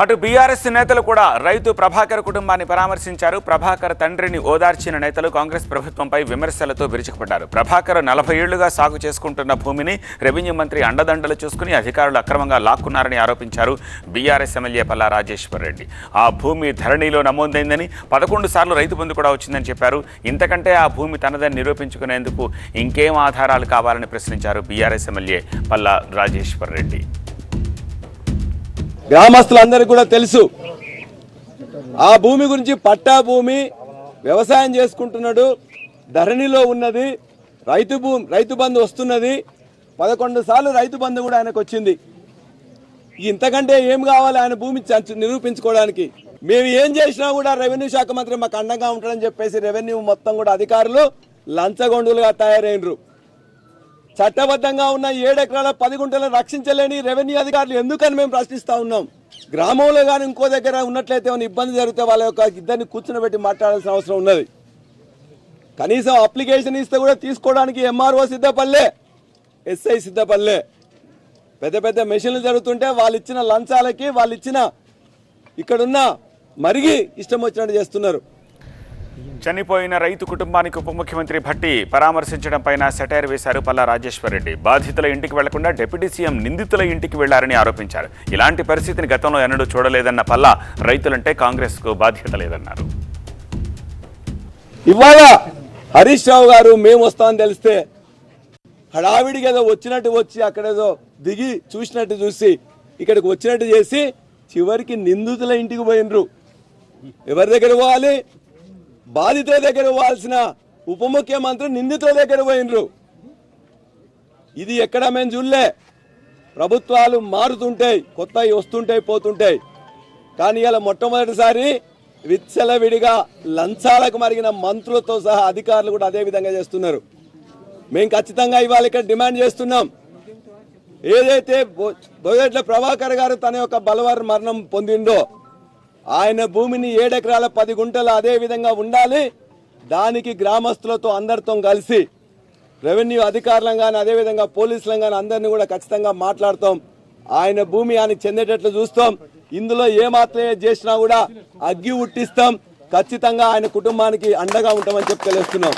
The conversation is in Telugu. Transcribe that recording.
అటు బీఆర్ఎస్ నేతలు కూడా రైతు ప్రభాకర్ కుటుంబాన్ని పరామర్శించారు. ప్రభాకర్ తండ్రిని ఓదార్చిన నేతలు కాంగ్రెస్ ప్రభుత్వంపై విమర్శలతో విరుచుకుపడ్డారు. ప్రభాకర్ నలభై ఏళ్ళుగా సాగు చేసుకుంటున్న భూమిని రెవెన్యూ మంత్రి అండదండలు చూసుకుని అధికారులు అక్రమంగా లాక్కున్నారని ఆరోపించారు బీఆర్ఎస్ ఎమ్మెల్యే పల్లా రాజేశ్వర్ రెడ్డి. ఆ భూమి ధరణిలో నమోదైందని పదకొండు సార్లు రైతు బంధు కూడా వచ్చిందని చెప్పారు. ఇంతకంటే ఆ భూమి తనదని నిరూపించుకునేందుకు ఇంకేం ఆధారాలు కావాలని ప్రశ్నించారు బీఆర్ఎస్ ఎమ్మెల్యే పల్లా రాజేశ్వర్ రెడ్డి. గ్రామస్తులందరికీ కూడా తెలుసు. ఆ భూమి గురించి పట్టా భూమి వ్యవసాయం చేసుకుంటున్నాడు. ధరణిలో ఉన్నది. రైతు భూమి రైతు బంధు వస్తున్నది. పదకొండు సార్లు రైతు బంధు కూడా ఆయనకు వచ్చింది. ఇంతకంటే ఏం కావాలి? ఆయన భూమి నిరూపించుకోవడానికి. మేము ఏం చేసినా కూడా రెవెన్యూ శాఖ మంత్రి మాకు అండంగా ఉంటాడని చెప్పేసి రెవెన్యూ మొత్తం కూడా అధికారులు లంచగొండులుగా తయారైనరు. చట్టబద్ధంగా ఉన్న ఏడెకరాల పది గుంటలను రక్షించలేని రెవెన్యూ అధికారులు ఎందుకని మేము ప్రశ్నిస్తా ఉన్నాం? గ్రామంలో కానీ ఇంకో దగ్గర ఉన్నట్లయితే ఏమైనా ఇబ్బంది జరిగితే వాళ్ళ యొక్క ఇద్దరిని కూర్చునబెట్టి మాట్లాడాల్సిన అవసరం ఉన్నది. కనీసం అప్లికేషన్ ఇస్తే కూడా తీసుకోవడానికి ఎంఆర్ఓ సిద్ధపల్లే ఎస్ఐ సిద్ధపల్లే పెద్ద పెద్ద మెషిన్లు జరుగుతుంటే వాళ్ళు ఇచ్చిన లంచాలకి వాళ్ళు ఇచ్చిన ఇక్కడున్న మరిగి ఇష్టం వచ్చినట్టు చేస్తున్నారు. చనిపోయిన రైతు కుటుంబానికి ఉప ముఖ్యమంత్రి భట్టి పరామర్శించడం పైన సెటైర్ వేశారు పల్లా రాజేశ్వరరెడ్డి బాధితుల ఇంటికి వెళ్ళకుండా డిప్యూటీ సీఎం నిందితుల ఇంటికి వెళ్ళారని ఆరోపించారు. ఇలాంటి పరిస్థితిని గతంలో ఎన్నడూ చూడలేదన్న పల్లా రైతులంటే కాంగ్రెస్కు బాధ్యత లేదన్నారు. ఇవాళ హరీష్ రావు గారు మేము వస్తామని తెలిస్తే హడావిడికి ఏదో వచ్చినట్టు వచ్చి అక్కడేదో దిగి చూసినట్టు చూసి ఇక్కడికి వచ్చినట్టు చేసి చివరికి నిందితుల ఇంటికి పోయినరు. ఎవరి దగ్గర పోవాలి? బాధితుల దగ్గర పోవాల్సిన ఉప ముఖ్యమంత్రి నిందితుల దగ్గర పోయినరు ఇది ఎక్కడ మేము చూడలే. ప్రభుత్వాలు మారుతుంటాయి కొత్తవి వస్తుంటాయి పోతుంటాయి. కానీ ఇలా మొట్టమొదటిసారి విచ్చలవిడిగా లంచాలకు మరిగిన మంత్రులతో సహా అధికారులు కూడా అదే విధంగా చేస్తున్నారు. మేము ఖచ్చితంగా ఇవాళ ఇక్కడ డిమాండ్ చేస్తున్నాం. ఏదైతే బొ- ప్రభాకర్ గారు తన యొక్క బలవారు మరణం పొందిండో ఆయన భూమిని ఏడెకరాల పది గుంటలు అదే విధంగా ఉండాలి. దానికి గ్రామస్తులతో అందరితో కలిసి రెవెన్యూ అధికారులను కానీ అదేవిధంగా పోలీసులను కానీ అందరినీ కూడా ఖచ్చితంగా మాట్లాడతాం. ఆయన భూమి ఆయనకు చెందేటట్లు చూస్తాం. ఇందులో ఏ మాత్రం చేసినా కూడా అగ్గి ఉట్టిస్తాం. ఖచ్చితంగా ఆయన కుటుంబానికి అండగా ఉంటామని చెప్పి తెలుస్తున్నాం